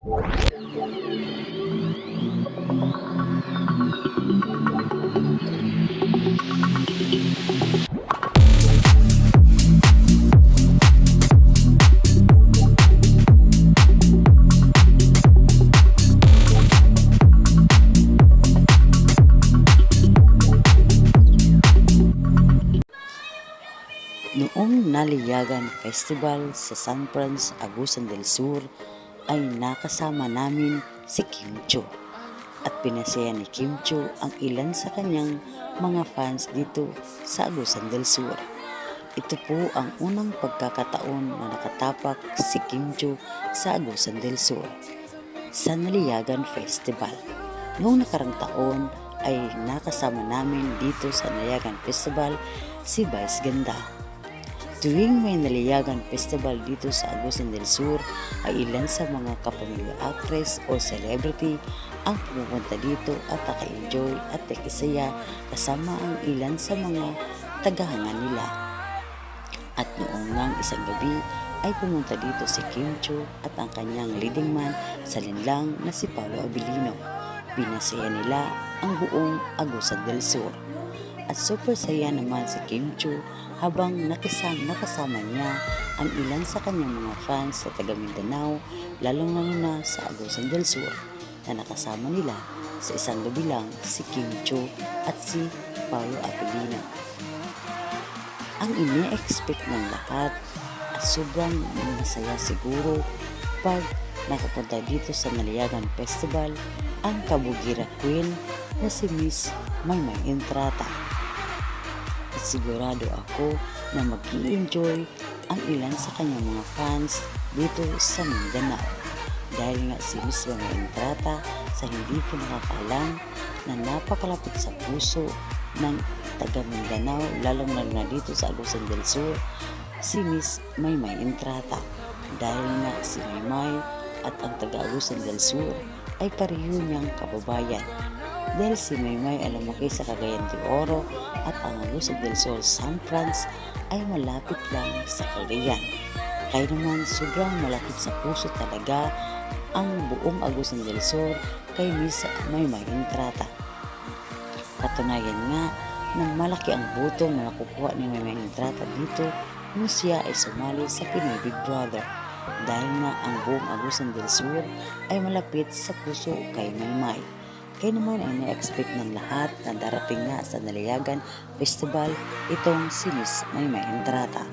Noong Naliyagan Festival sa San Franz, Agusan del Sur ay nakasama namin si Kim Cho at pinasaya ni Kim Cho ang ilan sa kanyang mga fans dito sa Agusan del Sur. Ito po ang unang pagkakataon na nakatapak si Kim Cho sa Agusan del Sur sa Naliyagan Festival. Noong nakarang taon ay nakasama namin dito sa Naliyagan Festival si Vice Ganda. Tuwing may naliyagan festival dito sa Agusan del Sur ay ilan sa mga kapamilya actress o celebrity ang pumupunta dito at naka-enjoy at nakisaya kasama ang ilan sa mga tagahanga nila. At noong ngang isang gabi ay pumunta dito si Kim Cho at ang kanyang leading man sa linlang na si Paolo Abilino. Pinasaya nila ang buong Agusan del Sur. At super saya naman si Kim Cho habang nakisam nakasama niya ang ilan sa kanyang mga fans sa taga Mindanao, lalong lalo na sa Agusan del Sur na nakasama nila sa isang gabi lang si Kim Cho at si Paolo Apelino. Ang ini-expect ng lahat at sobrang masaya siguro pag nakapunta dito sa Naliyagan Festival ang Kabugira Queen na si Miss Maymay Entrata at sigurado ako na mag enjoy ang ilan sa kanyang mga fans dito sa Mindanao. Dahil nga si Miss Mga Entrata sa hindi ko nakakaalam na napakalapit sa puso ng taga Mindanao, lalong lalo na dito sa Agusan del Sur, si Miss Maymay Entrata. Dahil nga si Maymay at ang taga Agusan del Sur ay pareho niyang kababayan dahil si Maymay ay lumaki sa Cagayan de Oro at ang Agusan del Sol San Franz ay malapit lang sa Cagayan. Kaya naman sobrang malapit sa puso talaga ang buong Agusan del Sol kay Miss Maymay Entrata. Katunayan nga na malaki ang buto na nakukuha ni Maymay Entrata dito nung siya ay sumali sa Pinoy Big Brother dahil nga ang buong Agusan del Sur ay malapit sa puso kay Maymay. Kaya naman ay na-expect ng lahat na darating nga sa Nalayagan Festival itong si Miss Maymay Entrata.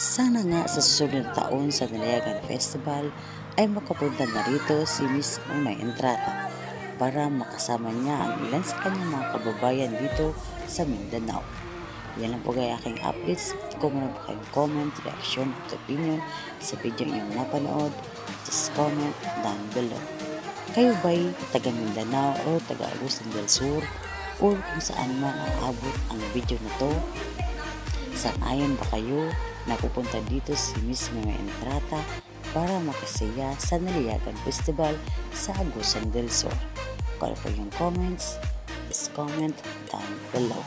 Sana nga sa susunod na taon sa Nalayagan Festival ay makapunta na rito si Miss Maymay Entrata para makasama niya ang ilan sa kanyang mga kababayan dito sa Mindanao. Yan lang po kaya aking updates. Kung meron po kayong comment, reaction, at opinion sa video inyong napanood, just comment down below. Kayo ba'y taga Mindanao o taga Agusan del Sur or kung saan man aabot ang video na to? Saan ayon ba kayo na pupunta dito si Miss Mama Entrata para makasaya sa Naliyagan Festival sa Agusan del Sur? Kung po yung comments, just comment down below.